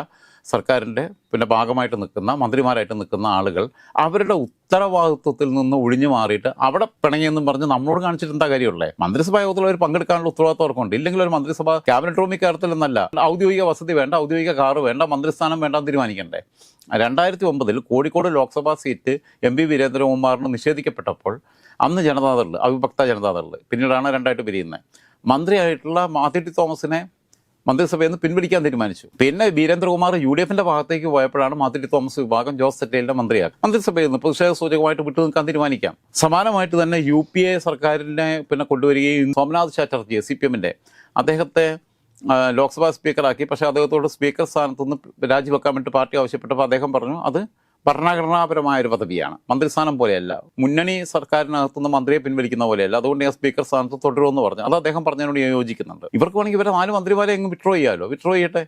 Speaker 1: സർക്കാരിൻ്റെ പിന്നെ ഭാഗമായിട്ട് നിൽക്കുന്ന മന്ത്രിമാരായിട്ട് നിൽക്കുന്ന ആളുകൾ അവരുടെ ഉത്തരവാദിത്വത്തിൽ നിന്ന് ഒഴിഞ്ഞു മാറിയിട്ട് അവിടെ പിണങ്ങിയെന്നും പറഞ്ഞ് നമ്മളോട് കാണിച്ചിട്ട് എന്താ കാര്യമുള്ളേ മന്ത്രിസഭാ അവർ പങ്കെടുക്കാനുള്ള ഉത്തരവാദിത്വം അവർക്കുണ്ട് ഇല്ലെങ്കിൽ ഒരു മന്ത്രിസഭ ക്യാബിനറ്റ് റൂമിൽ കയറത്തില്ലെന്നല്ല ഔദ്യോഗിക വസതി വേണ്ട ഔദ്യോഗിക കാറ് വേണ്ട മന്ത്രിസ്ഥാനം വേണ്ട തീരുമാനിക്കണ്ടേ രണ്ടായിരത്തി ഒമ്പതിൽ Kozhikode Lok Sabha seat M P വീരേന്ദ്രകുമാറിന് നിഷേധിക്കപ്പെട്ടപ്പോൾ അന്ന് ജനതാദളിൽ അവിഭക്ത ജനതാദളിൽ പിന്നീടാണ് രണ്ടായിട്ട് പിരിയുന്നത് മന്ത്രിയായിട്ടുള്ള മാത്യു ടി തോമസിനെ മന്ത്രിസഭയിൽ നിന്ന് പിൻവലിക്കാൻ തീരുമാനിച്ചു പിന്നെ വീരേന്ദ്രകുമാർ യു ഡി എഫിന്റെ ഭാഗത്തേക്ക് പോയപ്പോഴാണ് മാത്യു തോമസ് വിഭാഗം ജോസ് സെറ്റേലിന്റെ മന്ത്രിയാക്കി മന്ത്രിസഭയിൽ നിന്ന് പ്രതിഷേധ സൂചകമായിട്ട് വിട്ടു നിൽക്കാൻ തീരുമാനിക്കാം സമാനമായിട്ട് തന്നെ യു പി എ സർക്കാരിനെ പിന്നെ കൊണ്ടുവരികയും സോമനാഥ് ചാറ്റർജി സി പി എമ്മിന്റെ അദ്ദേഹത്തെ ലോക്സഭാ സ്പീക്കറാക്കി പക്ഷേ അദ്ദേഹത്തോട് സ്പീക്കർ സ്ഥാനത്തുനിന്ന് രാജിവെക്കാൻ വേണ്ടി പാർട്ടി ആവശ്യപ്പെട്ടപ്പോൾ അദ്ദേഹം പറഞ്ഞു അത് ഭരണഘടനാപരമായൊരു ഒരു പദവിയാണ് മന്ത്രിസ്ഥാനം പോലെയല്ല മുന്നണി സർക്കാരിനകത്തുനിന്ന് മന്ത്രിയെ പിൻവലിക്കുന്ന പോലെയല്ല അതുകൊണ്ട് ഞാൻ സ്പീക്കർ സ്ഥാനത്ത് തുടരുമെന്ന് പറഞ്ഞു അത് അദ്ദേഹം പറഞ്ഞതിനോട് യോജിക്കുന്നുണ്ട് ഇവർക്ക് വേണമെങ്കിൽ ഇവരെ നാല് മന്ത്രിമാരെ അങ്ങ് വിഡ്രോ ചെയ്യാമല്ലോ വിഡ്രോ ചെയ്യട്ടെ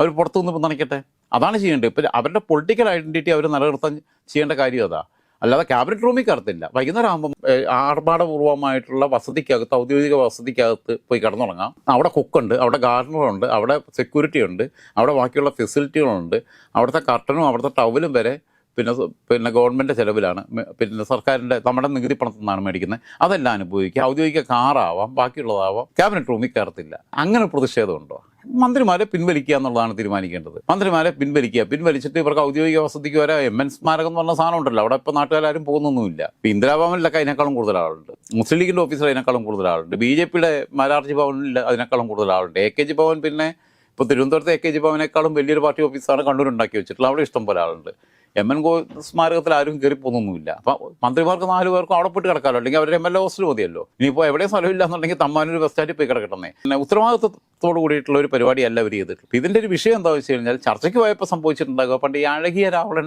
Speaker 1: അവർ പുറത്തുനിന്ന് പിന്തുണയ്ക്കട്ടെ അതാണ് ചെയ്യേണ്ടത് ഇപ്പം അവരുടെ പൊളിറ്റിക്കൽ ഐഡൻറ്റിറ്റി അവർ നിലനിർത്താൻ ചെയ്യേണ്ട കാര്യം അതാണ് അല്ലാതെ ക്യാബിനറ്റ് റൂമിൽ കിടത്തില്ല വൈകുന്നേരം ആകുമ്പം ആർഭാടപൂർവ്വമായിട്ടുള്ള വസതിക്കകത്ത് ഔദ്യോഗിക വസതിക്കകത്ത് പോയി കിടന്നുറങ്ങാം അവിടെ കുക്കുണ്ട് അവിടെ ഗാർഡനറുണ്ട് അവിടെ സെക്യൂരിറ്റി ഉണ്ട് അവിടെ ബാക്കിയുള്ള ഫെസിലിറ്റികളുണ്ട് അവിടുത്തെ കർട്ടനും അവിടുത്തെ ടവലും വരെ പിന്നെ പിന്നെ ഗവൺമെൻറ് ചിലവിലാണ് പിന്നെ സർക്കാരിൻ്റെ നമ്മുടെ നികുതി പണത്തിൽ നിന്നാണ് മേടിക്കുന്നത് അതെല്ലാം അനുഭവിക്കുക ഔദ്യോഗിക കാറാവാം ബാക്കിയുള്ളതാവാം ക്യാബിനറ്റ് റൂമിൽ കയറത്തില്ല അങ്ങനെ പ്രതിഷേധമുണ്ടോ മന്ത്രിമാരെ പിൻവലിക്കുക എന്നുള്ളതാണ് തീരുമാനിക്കേണ്ടത് മന്ത്രിമാരെ പിൻവലിക്കുക പിൻവലിച്ചിട്ട് ഇവർക്ക് ഔദ്യോഗിക വസതിക്ക് വരെ എം എൻ സ്മാരകം എന്ന് പറഞ്ഞ സാധനം ഉണ്ടല്ലോ അവിടെ ഇപ്പോൾ നാട്ടുകാരും പോകുന്നൊന്നുമില്ല ഇന്ദിരാഭവനിലൊക്കെ അതിനേക്കാളും കൂടുതൽ ആളുണ്ട് മുസ്ലിം ലീഗിന്റെ ഓഫീസിൽ അതിനേക്കാളും കൂടുതൽ ആളുണ്ട് ബി ജെ പിയുടെ മാരാർജി ഭവനിൽ അതിനേക്കാളും കൂടുതൽ ആളുണ്ട് എ കെ ജി ഭവൻ പിന്നെ ഇപ്പൊ തിരുവനന്തപുരത്തെ എ കെ ജി ഭവനേക്കാളും വലിയൊരു പാർട്ടി ഓഫീസാണ് കണ്ണൂർ ഉണ്ടാക്കി വെച്ചിട്ടുള്ളത് അവിടെ ഇഷ്ടം പോലെ ആളുണ്ട് എം എൻ ഗോ സ്മാരകത്തിൽ ആരും പോകുന്നൊന്നുമില്ല അപ്പൊ മന്ത്രിമാർക്ക് നാല് പേർക്കും അവിടെ പോയിട്ട് കിടക്കാമല്ലോ അല്ലെങ്കിൽ അവരുടെ എം എൽ എ ഹോസ്റ്റൽ മതിയല്ലോ ഇനിയിപ്പോ എവിടെയും സ്ഥലമില്ല എന്നുണ്ടെങ്കിൽ തമ്മാനൊരു ബസ് സ്റ്റാൻഡിൽ പോയി കിടക്കട്ടെ പിന്നെ ഉത്തരവാദിത്വത്തോട് കൂടിയിട്ടുള്ള ഒരു പരിപാടിയല്ല അവർ ചെയ്തിട്ടുള്ളത് ഇതിൻ്റെ ഒരു വിഷയം എന്താ വെച്ച് കഴിഞ്ഞാൽ ചർച്ചയ്ക്ക് പോയപ്പോൾ സംഭവിച്ചിട്ടുണ്ടാകുക പണ്ട് ഈ അഴകിയ രാവണൻ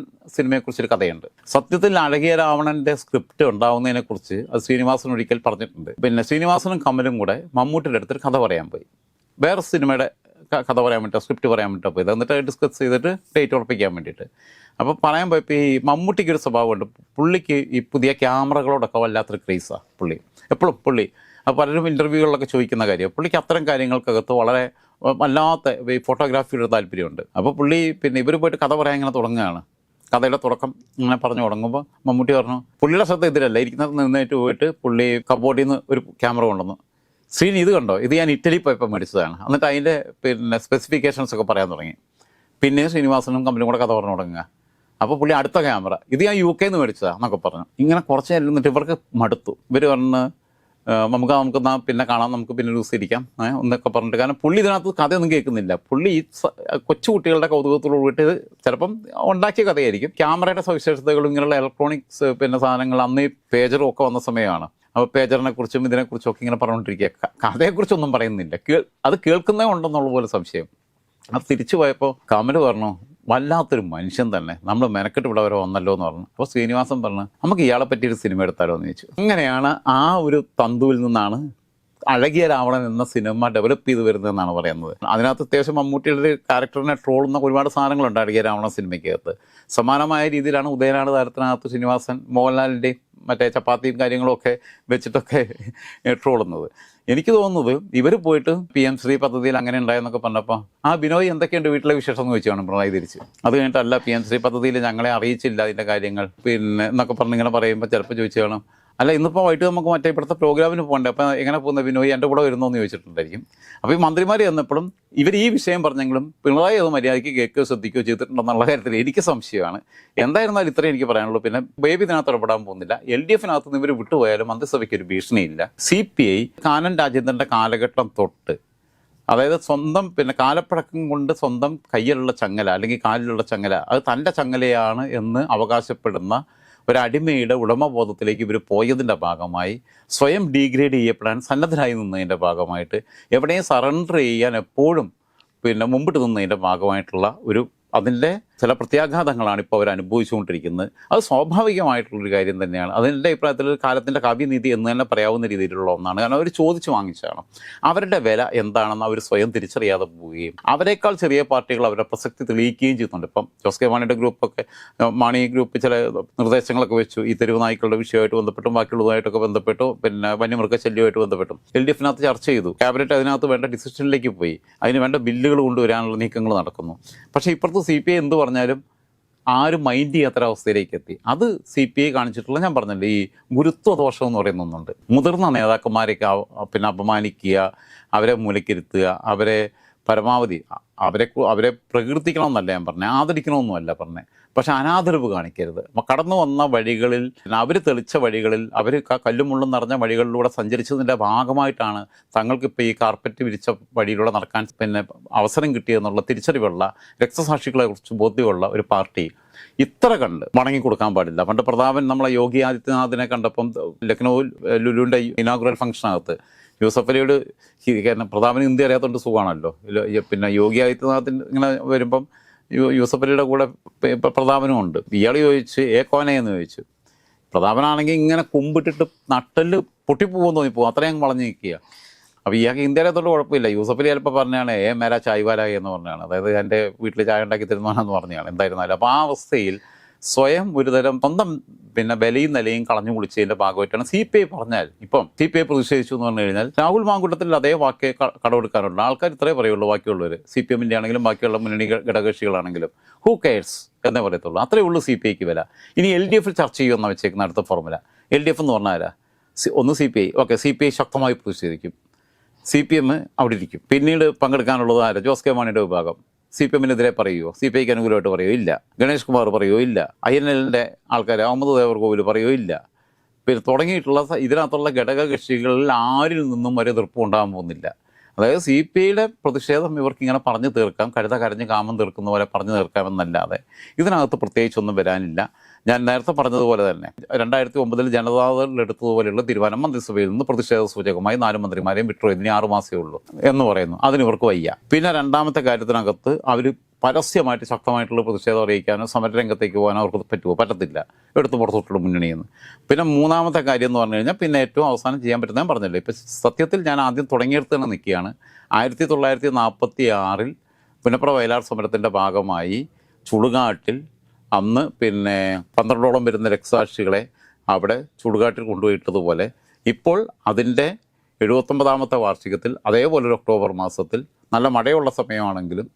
Speaker 1: ഒരു കഥയുണ്ട് സത്യത്തിൽ അഴകിയ രാവണൻ്റെ സ്ക്രിപ്റ്റ് ഉണ്ടാവുന്നതിനെക്കുറിച്ച് അത് ശ്രീനിവാസൻ ഒരിക്കൽ പറഞ്ഞിട്ടുണ്ട് പിന്നെ ശ്രീനിവാസനും കമലും കൂടെ മമ്മൂട്ടിയുടെ അടുത്തൊരു കഥ പറയാൻ പോയി വേറെ സിനിമയുടെ കഥ പറയാൻ പറ്റുമോ സ്ക്രിപ്റ്റ് പറയാൻ പറ്റുമോ അപ്പോൾ ഇത് എന്നിട്ട് ഡിസ്കസ് ചെയ്തിട്ട് ഡേറ്റ് ഉറപ്പിക്കാൻ വേണ്ടിയിട്ട് അപ്പോൾ പറയാൻ പോയപ്പോൾ ഈ മമ്മൂട്ടിക്ക് ഒരു സ്വഭാവമുണ്ട് പുള്ളിക്ക് ഈ പുതിയ ക്യാമറകളോടൊക്കെ വല്ലാത്തൊരു ക്രേസാണ് പുള്ളി എപ്പോഴും പുള്ളി അപ്പോൾ പലരും ഇൻ്റർവ്യൂകളിലൊക്കെ ചോദിക്കുന്ന കാര്യം പുള്ളിക്ക് അത്തരം കാര്യങ്ങൾക്കകത്ത് വളരെ വല്ലാത്ത ഈ ഫോട്ടോഗ്രാഫിയുടെ താല്പര്യമുണ്ട് അപ്പോൾ പുള്ളി പിന്നെ ഇവർ പോയിട്ട് കഥ പറയാൻ ഇങ്ങനെ തുടങ്ങുകയാണ് കഥയുടെ തുടക്കം ഇങ്ങനെ പറഞ്ഞു തുടങ്ങുമ്പോൾ മമ്മൂട്ടി പറഞ്ഞു പുള്ളിയുടെ ശ്രദ്ധ ഇതിലല്ല ഇരിക്കുന്നത് നിന്നായിട്ട് പോയിട്ട് പുള്ളി കബോർഡിൽ നിന്ന് ഒരു ക്യാമറ കൊണ്ടുവന്നു സീൻ ഇത് കണ്ടോ ഇത് ഞാൻ ഇറ്റലി പോയപ്പോൾ മേടിച്ചതാണ് എന്നിട്ട് അതിൻ്റെ പിന്നെ സ്പെസിഫിക്കേഷൻസ് ഒക്കെ പറയാൻ തുടങ്ങി പിന്നെ ശ്രീനിവാസനും കമ്പനി കൂടെ കഥ പറഞ്ഞു തുടങ്ങുക അപ്പോൾ പുള്ളി അടുത്ത ക്യാമറ ഇത് ഞാൻ യു നിന്ന് മേടിച്ചതാണ് എന്നൊക്കെ പറഞ്ഞു ഇങ്ങനെ കുറച്ച് എന്നിട്ട് ഇവർക്ക് മടുത്തു ഇവർ പറഞ്ഞ് നമുക്ക് നമുക്ക് പിന്നെ കാണാം നമുക്ക് പിന്നെ ഒരു ദിവസം എന്നൊക്കെ പറഞ്ഞിട്ട് കാരണം പുള്ളി ഇതിനകത്ത് കഥയൊന്നും കേൾക്കുന്നില്ല പുള്ളി ഈ കൊച്ചുകുട്ടികളുടെ കൗതുകത്തോട് കൂടി ചിലപ്പം ഉണ്ടാക്കിയ കഥയായിരിക്കും ക്യാമറയുടെ സവിശേഷതകളും ഇങ്ങനെയുള്ള ഇലക്ട്രോണിക്സ് പിന്നെ സാധനങ്ങൾ അന്ന് ഈ പേജറും ഒക്കെ വന്ന സമയമാണ് അപ്പോൾ കുറിച്ചും ഇതിനെക്കുറിച്ചും ഇങ്ങനെ പറഞ്ഞുകൊണ്ടിരിക്കുക കഥയെക്കുറിച്ചൊന്നും പറയുന്നില്ല കേൾ അത് കേൾക്കുന്നേ ഉണ്ടെന്നുള്ള പോലെ സംശയം അത് തിരിച്ചു പോയപ്പോൾ കമൽ പറഞ്ഞു വല്ലാത്തൊരു മനുഷ്യൻ തന്നെ നമ്മൾ മെനക്കെട്ട് ഇവിടെ വരെ വന്നല്ലോ എന്ന് പറഞ്ഞു അപ്പോൾ ശ്രീനിവാസൻ പറഞ്ഞു നമുക്ക് ഇയാളെ പറ്റിയൊരു സിനിമ എടുത്താലോ എന്ന് ചോദിച്ചു അങ്ങനെയാണ് ആ ഒരു തന്തുവിൽ നിന്നാണ് അഴകിയ രാവണൻ എന്ന സിനിമ ഡെവലപ്പ് ചെയ്ത് വരുന്നതെന്നാണ് പറയുന്നത് അതിനകത്ത് അത്യാവശ്യം മമ്മൂട്ടിയുടെ ക്യാരക്ടറിനെ ട്രോളുന്ന ഒരുപാട് സാധനങ്ങളുണ്ട് അഴകിയ രാവണ സിനിമയ്ക്കകത്ത് സമാനമായ രീതിയിലാണ് ഉദയനാട് താരത്തിനകത്ത് ശ്രീനിവാസൻ മോഹൻലാലിൻ്റെയും മറ്റേ ചപ്പാത്തിയും കാര്യങ്ങളൊക്കെ വെച്ചിട്ടൊക്കെ ട്രോളുന്നത് എനിക്ക് തോന്നുന്നത് ഇവർ പോയിട്ട് പി എം ശ്രീ പദ്ധതിയിൽ അങ്ങനെ ഉണ്ടായെന്നൊക്കെ പറഞ്ഞപ്പോൾ ആ ബിനോയ് എന്തൊക്കെയുണ്ട് വീട്ടിലെ വിശേഷം എന്ന് ചോദിച്ചാണ് പിണറായി തിരിച്ച് അത് കഴിഞ്ഞിട്ടല്ല പി എം ശ്രീ പദ്ധതിയിൽ ഞങ്ങളെ അറിയിച്ചില്ല അതിൻ്റെ കാര്യങ്ങൾ പിന്നെ എന്നൊക്കെ പറഞ്ഞിങ്ങനെ പറയുമ്പോൾ ചിലപ്പോൾ ചോദിച്ചു വേണം അല്ല ഇന്നിപ്പോൾ വൈകിട്ട് നമുക്ക് മറ്റേ ഇപ്പോഴത്തെ പ്രോഗ്രാമിന് പോകണ്ടേ അപ്പോൾ എങ്ങനെ പോകുന്ന വിനോയ് എൻ്റെ കൂടെ വരുന്നോ എന്ന് ചോദിച്ചിട്ടുണ്ടായിരിക്കും അപ്പോൾ ഈ മന്ത്രിമാർ ചെന്നപ്പോഴും ഇവർ ഈ വിഷയം പറഞ്ഞെങ്കിലും പിണറായി അത് മര്യാദയ്ക്ക് കേൾക്കുകയോ ശ്രദ്ധിക്കുകയോ ചെയ്തിട്ടുണ്ടെന്നുള്ള കാര്യത്തിൽ എനിക്ക് സംശയമാണ് എന്തായിരുന്നാലും ഇത്രയും എനിക്ക് പറയാനുള്ളൂ പിന്നെ ബേബി ഇതിനകത്ത് ഇടപെടാൻ പോകുന്നില്ല എൽ ഡി എഫിനകത്ത് നിന്ന് ഇവർ വിട്ടുപോയാലും മന്ത്രിസഭയ്ക്ക് ഒരു ഭീഷണിയില്ല സി പി ഐ കാനൻ രാജേന്ദ്രൻ്റെ കാലഘട്ടം തൊട്ട് അതായത് സ്വന്തം പിന്നെ കാലപ്പഴക്കം കൊണ്ട് സ്വന്തം കയ്യിലുള്ള ചങ്ങല അല്ലെങ്കിൽ കാലിലുള്ള ചങ്ങല അത് തൻ്റെ ചങ്ങലയാണ് എന്ന് അവകാശപ്പെടുന്ന ഒരടിമയുടെ ഉടമബോധത്തിലേക്ക് ഇവർ പോയതിൻ്റെ ഭാഗമായി സ്വയം ഡീഗ്രേഡ് ചെയ്യപ്പെടാൻ സന്നദ്ധരായി നിന്നതിൻ്റെ ഭാഗമായിട്ട് എവിടെയും സറണ്ടർ ചെയ്യാൻ എപ്പോഴും പിന്നെ മുമ്പിട്ട് നിന്നതിൻ്റെ ഭാഗമായിട്ടുള്ള ഒരു അതിൻ്റെ ചില പ്രത്യാഘാതങ്ങളാണ് ഇപ്പോൾ അവർ അനുഭവിച്ചുകൊണ്ടിരിക്കുന്നത് അത് സ്വാഭാവികമായിട്ടുള്ളൊരു കാര്യം തന്നെയാണ് അതെൻ്റെ അഭിപ്രായത്തിൽ കാലത്തിൻ്റെ കാവ്യനീതി എന്ന് തന്നെ പറയാവുന്ന രീതിയിലുള്ള ഒന്നാണ് കാരണം അവർ ചോദിച്ചു വാങ്ങിച്ചാണ് അവരുടെ വില എന്താണെന്ന് അവർ സ്വയം തിരിച്ചറിയാതെ പോവുകയും അവരെക്കാൾ ചെറിയ പാർട്ടികൾ അവരുടെ പ്രസക്തി തെളിയിക്കുകയും ചെയ്യുന്നുണ്ട് ഇപ്പം ജോസ് കെ മാണിയുടെ ഗ്രൂപ്പൊക്കെ മാണി ഗ്രൂപ്പ് ചില നിർദ്ദേശങ്ങളൊക്കെ വെച്ചു ഈ തെരുവ് നായ്ക്കളുടെ വിഷയമായിട്ട് ബന്ധപ്പെട്ടും ബാക്കിയുള്ളതുമായിട്ടൊക്കെ ബന്ധപ്പെട്ടു പിന്നെ വന്യമൃഗശല്യമായിട്ട് ബന്ധപ്പെട്ടും എൽ ഡി എഫിനകത്ത് ചർച്ച ചെയ്തു ക്യാബിനറ്റ് അതിനകത്ത് വേണ്ട ഡിസിഷനിലേക്ക് പോയി അതിന് വേണ്ട ബില്ലുകൾ കൊണ്ടുവരാനുള്ള നീക്കങ്ങൾ നടക്കുന്നു പക്ഷേ ഇപ്പുറത്ത് സി പി ഐ എന്ത് പറഞ്ഞാലും ആരും മൈൻഡ് ചെയ്യാത്ത അവസ്ഥയിലേക്ക് എത്തി അത് സി പി ഐ കാണിച്ചിട്ടുള്ള ഞാൻ പറഞ്ഞല്ലോ ഈ ഗുരുത്വദോഷം എന്ന് പറയുന്ന ഒന്നുണ്ട് മുതിർന്ന നേതാക്കന്മാരെയൊക്കെ പിന്നെ അപമാനിക്കുക അവരെ മൂലക്കിരുത്തുക അവരെ പരമാവധി അവരെ അവരെ എന്നല്ല ഞാൻ പറഞ്ഞത് ആദരിക്കണമെന്നുമല്ല പറഞ്ഞത് പക്ഷെ അനാദരവ് കാണിക്കരുത് കടന്നു വന്ന വഴികളിൽ അവർ തെളിച്ച വഴികളിൽ അവർ കല്ലും മുള്ളും നിറഞ്ഞ വഴികളിലൂടെ സഞ്ചരിച്ചതിൻ്റെ ഭാഗമായിട്ടാണ് തങ്ങൾക്കിപ്പോൾ ഈ കാർപ്പറ്റ് വിരിച്ച വഴിയിലൂടെ നടക്കാൻ പിന്നെ അവസരം കിട്ടിയെന്നുള്ള തിരിച്ചറിവുള്ള രക്തസാക്ഷികളെക്കുറിച്ച് ബോധ്യമുള്ള ഒരു പാർട്ടി ഇത്ര കണ്ട് മടങ്ങി കൊടുക്കാൻ പാടില്ല പണ്ട് പ്രതാപൻ നമ്മളെ യോഗി ആദിത്യനാഥിനെ കണ്ടപ്പം ലക്നൌവിൽ ലുലുവിൻ്റെ ഇനോഗ്രൽ ഫംഗ്ഷനകത്ത് യൂസഫ് അലിയോട് കാരണം പ്രതാപന് ഹിന്ദി അറിയാത്തതുകൊണ്ട് സുഖമാണല്ലോ പിന്നെ യോഗി ആദിത്യനാഥിന് ഇങ്ങനെ വരുമ്പം യൂസഫ് അലിയുടെ കൂടെ പ്രതാപനും ഉണ്ട് ഇയാൾ ചോദിച്ച് ഏ കോനയെന്ന് എന്ന് ചോദിച്ചു പ്രതാപനാണെങ്കിൽ ഇങ്ങനെ കുമ്പിട്ടിട്ട് നട്ടല് പൊട്ടിപ്പോകും തോന്നിപ്പോകും അത്രയും വളഞ്ഞു നിൽക്കുക അപ്പം ഇയാൾക്ക് ഇന്ത്യയിലത്തോട് കുഴപ്പമില്ല യൂസഫ് അലി ചിലപ്പോൾ പറഞ്ഞാണ് ഏ മേല ചായ്വാലായി എന്ന് പറഞ്ഞാണ് അതായത് എൻ്റെ വീട്ടിൽ ചായ ഉണ്ടാക്കി തരുന്നതാണെന്ന് പറഞ്ഞാണ് എന്തായിരുന്നാലും അപ്പോൾ ആ അവസ്ഥയിൽ സ്വയം ഒരുതരം സ്വന്തം പിന്നെ ബലയും നിലയും കളഞ്ഞു കുളിച്ചതിന്റെ ഭാഗമായിട്ടാണ് സി പി ഐ പറഞ്ഞാൽ ഇപ്പം സി പി ഐ പ്രതിഷേധിച്ചു എന്ന് പറഞ്ഞു കഴിഞ്ഞാൽ രാഹുൽ മാങ്കൂട്ടത്തിൽ അതേ വാക്കെ കടമെടുക്കാറുണ്ട് ആൾക്കാർ ഇത്രേ പറയുള്ളൂ ബാക്കിയുള്ളവർ സി പി എമ്മിന്റെ ആണെങ്കിലും ബാക്കിയുള്ള മുന്നണി ഘടകക്ഷികളാണെങ്കിലും ഹൂ കെയർസ് എന്നേ പറയത്തുള്ളൂ അത്രേ ഉള്ളൂ സി പി ഐക്ക് വില ഇനി എൽ ഡി എഫിൽ ചർച്ച ചെയ്യുമെന്ന് വെച്ചേക്കുന്ന അടുത്ത ഫോർമുല എൽ ഡി എഫ് എന്ന് പറഞ്ഞാൽ ഒന്ന് C P I okay C P I ശക്തമായി പ്രതിഷേധിക്കും സി പി എം അവിടെ ഇരിക്കും പിന്നീട് പങ്കെടുക്കാനുള്ളത് ആരാ ജോസ് കെ മാണിയുടെ വിഭാഗം സി പി എമ്മിനെതിരെ പറയുമോ സി പി ഐക്ക് അനുകൂലമായിട്ട് പറയുമോ ഇല്ല ഗണേഷ് കുമാർ പറയുമോ ഇല്ല എല്ലിൻ്റെ ആൾക്കാർ അഹമ്മദ് ദേവർ കോവിൽ പറയുമോ ഇല്ല പിന്നെ തുടങ്ങിയിട്ടുള്ള ഇതിനകത്തുള്ള ഘടക കക്ഷികളിൽ ആരിൽ നിന്നും ഒരു എതിർപ്പും ഉണ്ടാകാൻ പോകുന്നില്ല അതായത് സി പി ഐയുടെ പ്രതിഷേധം ഇവർക്ക് ഇങ്ങനെ പറഞ്ഞു തീർക്കാം കഴുത കരഞ്ഞ് കാമം തീർക്കുന്ന പോലെ പറഞ്ഞു തീർക്കാമെന്നല്ലാതെ ഇതിനകത്ത് പ്രത്യേകിച്ചൊന്നും വരാനില്ല ഞാൻ നേരത്തെ പറഞ്ഞതുപോലെ തന്നെ രണ്ടായിരത്തി ഒമ്പതിൽ ജനതാദൾ എടുത്തതുപോലെയുള്ള തീരുമാനം മന്ത്രിസഭയിൽ നിന്ന് പ്രതിഷേധ സൂചകമായി നാല് മന്ത്രിമാരെയും വിട്ടു ഇനി ആറു മാസമേ ഉള്ളൂ എന്ന് പറയുന്നു അതിന് ഇവർക്ക് വയ്യ പിന്നെ രണ്ടാമത്തെ കാര്യത്തിനകത്ത് അവർ പരസ്യമായിട്ട് ശക്തമായിട്ടുള്ള പ്രതിഷേധം അറിയിക്കാനോ സമരരംഗത്തേക്ക് പോകാനോ അവർക്ക് പറ്റുമോ പറ്റത്തില്ല എടുത്തു പുറത്തോട്ടുള്ള മുന്നണിയെന്ന് പിന്നെ മൂന്നാമത്തെ കാര്യം എന്ന് പറഞ്ഞു കഴിഞ്ഞാൽ പിന്നെ ഏറ്റവും അവസാനം ചെയ്യാൻ പറ്റുന്ന ഞാൻ പറഞ്ഞല്ലോ ഇപ്പം സത്യത്തിൽ ഞാൻ ആദ്യം തുടങ്ങിയെടുത്ത് തന്നെ നിൽക്കുകയാണ് ആയിരത്തി തൊള്ളായിരത്തി നാൽപ്പത്തി ആറിൽ പുനപ്ര വയലാർ സമരത്തിൻ്റെ ഭാഗമായി ചുളുകാട്ടിൽ അന്ന് പിന്നെ പന്ത്രണ്ടോളം വരുന്ന രക്തസാക്ഷികളെ അവിടെ ചൂടുകാട്ടിൽ കൊണ്ടുപോയിട്ടതുപോലെ ഇപ്പോൾ അതിൻ്റെ എഴുപത്തൊമ്പതാമത്തെ വാർഷികത്തിൽ അതേപോലെ ഒരു ഒക്ടോബർ മാസത്തിൽ നല്ല മഴയുള്ള സമയമാണെങ്കിലും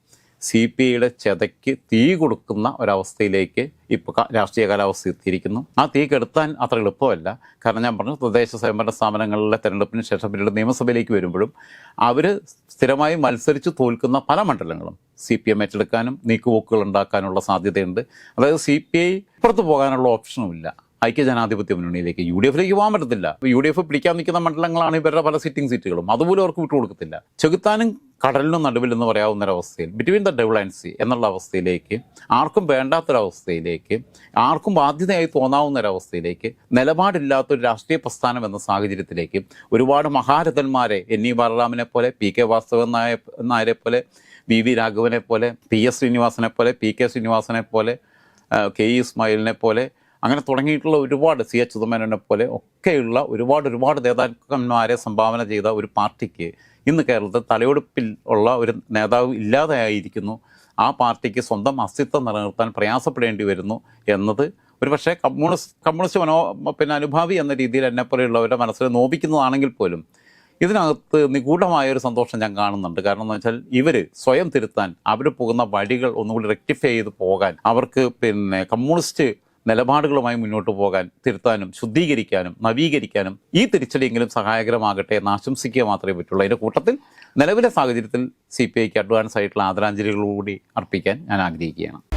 Speaker 1: സി പി ഐയുടെ ചെതയ്ക്ക് തീ കൊടുക്കുന്ന ഒരവസ്ഥയിലേക്ക് ഇപ്പോൾ രാഷ്ട്രീയ കാലാവസ്ഥ എത്തിയിരിക്കുന്നു ആ തീ കെടുത്താൻ അത്ര എളുപ്പമല്ല കാരണം ഞാൻ പറഞ്ഞു തദ്ദേശ സ്വയംഭരണ സ്ഥാപനങ്ങളിലെ തെരഞ്ഞെടുപ്പിന് ശേഷം പിന്നീട് നിയമസഭയിലേക്ക് വരുമ്പോഴും അവർ സ്ഥിരമായി മത്സരിച്ച് തോൽക്കുന്ന പല മണ്ഡലങ്ങളും സി പി എം ഏറ്റെടുക്കാനും നീക്കുപോക്കുകൾ ഉണ്ടാക്കാനുള്ള സാധ്യതയുണ്ട് അതായത് സി പി ഐ പുറത്തു പോകാനുള്ള ഇല്ല ജനാധിപത്യ മുന്നണിയിലേക്ക് യു ഡി എഫിലേക്ക് പോകാൻ പറ്റത്തില്ല യു ഡി എഫ് പിടിക്കാൻ നിൽക്കുന്ന മണ്ഡലങ്ങളാണ് ഇവരുടെ പല സിറ്റിംഗ് സീറ്റുകളും അതുപോലും അവർക്ക് വിട്ടുകൊടുക്കത്തില്ല ചെകുത്താനും കടലിനും നടുവിൽ എന്ന് പറയാവുന്ന ഒരവസ്ഥയിൽ between the devil and sea എന്നുള്ള അവസ്ഥയിലേക്ക് ആർക്കും വേണ്ടാത്തൊരവസ്ഥയിലേക്ക് ആർക്കും ബാധ്യതയായി തോന്നാവുന്ന ഒരവസ്ഥയിലേക്ക് നിലപാടില്ലാത്ത ഒരു രാഷ്ട്രീയ പ്രസ്ഥാനം എന്ന സാഹചര്യത്തിലേക്ക് ഒരുപാട് മഹാരഥന്മാരെ എൻ ഇ e. ബാലറാമിനെ പോലെ പി കെ വാസ്തവൻ നായ നായരെ പോലെ വി വി രാഘവനെ പോലെ പി എസ് ശ്രീനിവാസനെ പോലെ പി കെ ശ്രീനിവാസനെ പോലെ കെ ഇ e. ഇസ്മായിലിനെ പോലെ അങ്ങനെ തുടങ്ങിയിട്ടുള്ള ഒരുപാട് സി എച്ച് ചിദംബരനെ പോലെ ഒക്കെയുള്ള ഒരുപാട് ഒരുപാട് നേതാക്കന്മാരെ സംഭാവന ചെയ്ത ഒരു പാർട്ടിക്ക് ഇന്ന് കേരളത്തിൽ തലയൊടുപ്പിൽ ഉള്ള ഒരു നേതാവ് ഇല്ലാതെയായിരിക്കുന്നു ആ പാർട്ടിക്ക് സ്വന്തം അസ്തിത്വം നിലനിർത്താൻ പ്രയാസപ്പെടേണ്ടി വരുന്നു എന്നത് ഒരു പക്ഷേ കമ്മ്യൂണിസ്റ്റ് കമ്മ്യൂണിസ്റ്റ് മനോ പിന്നെ അനുഭാവി എന്ന രീതിയിൽ പോലെയുള്ളവരുടെ മനസ്സിൽ നോപിക്കുന്നതാണെങ്കിൽ പോലും ഇതിനകത്ത് നിഗൂഢമായ ഒരു സന്തോഷം ഞാൻ കാണുന്നുണ്ട് കാരണം എന്ന് വെച്ചാൽ ഇവർ സ്വയം തിരുത്താൻ അവർ പോകുന്ന വഴികൾ ഒന്നുകൂടി റെക്ടിഫൈ ചെയ്ത് പോകാൻ അവർക്ക് പിന്നെ കമ്മ്യൂണിസ്റ്റ് നിലപാടുകളുമായി മുന്നോട്ട് പോകാൻ തിരുത്താനും ശുദ്ധീകരിക്കാനും നവീകരിക്കാനും ഈ തിരിച്ചടിയെങ്കിലും സഹായകരമാകട്ടെ എന്ന് ആശംസിക്കുക മാത്രമേ പറ്റുള്ളൂ അതിൻ്റെ കൂട്ടത്തിൽ നിലവിലെ സാഹചര്യത്തിൽ സി പി ഐക്ക് അഡ്വാൻസ് ആയിട്ടുള്ള ആദരാഞ്ജലികളോടുകൂടി അർപ്പിക്കാൻ ഞാൻ ആഗ്രഹിക്കുകയാണ്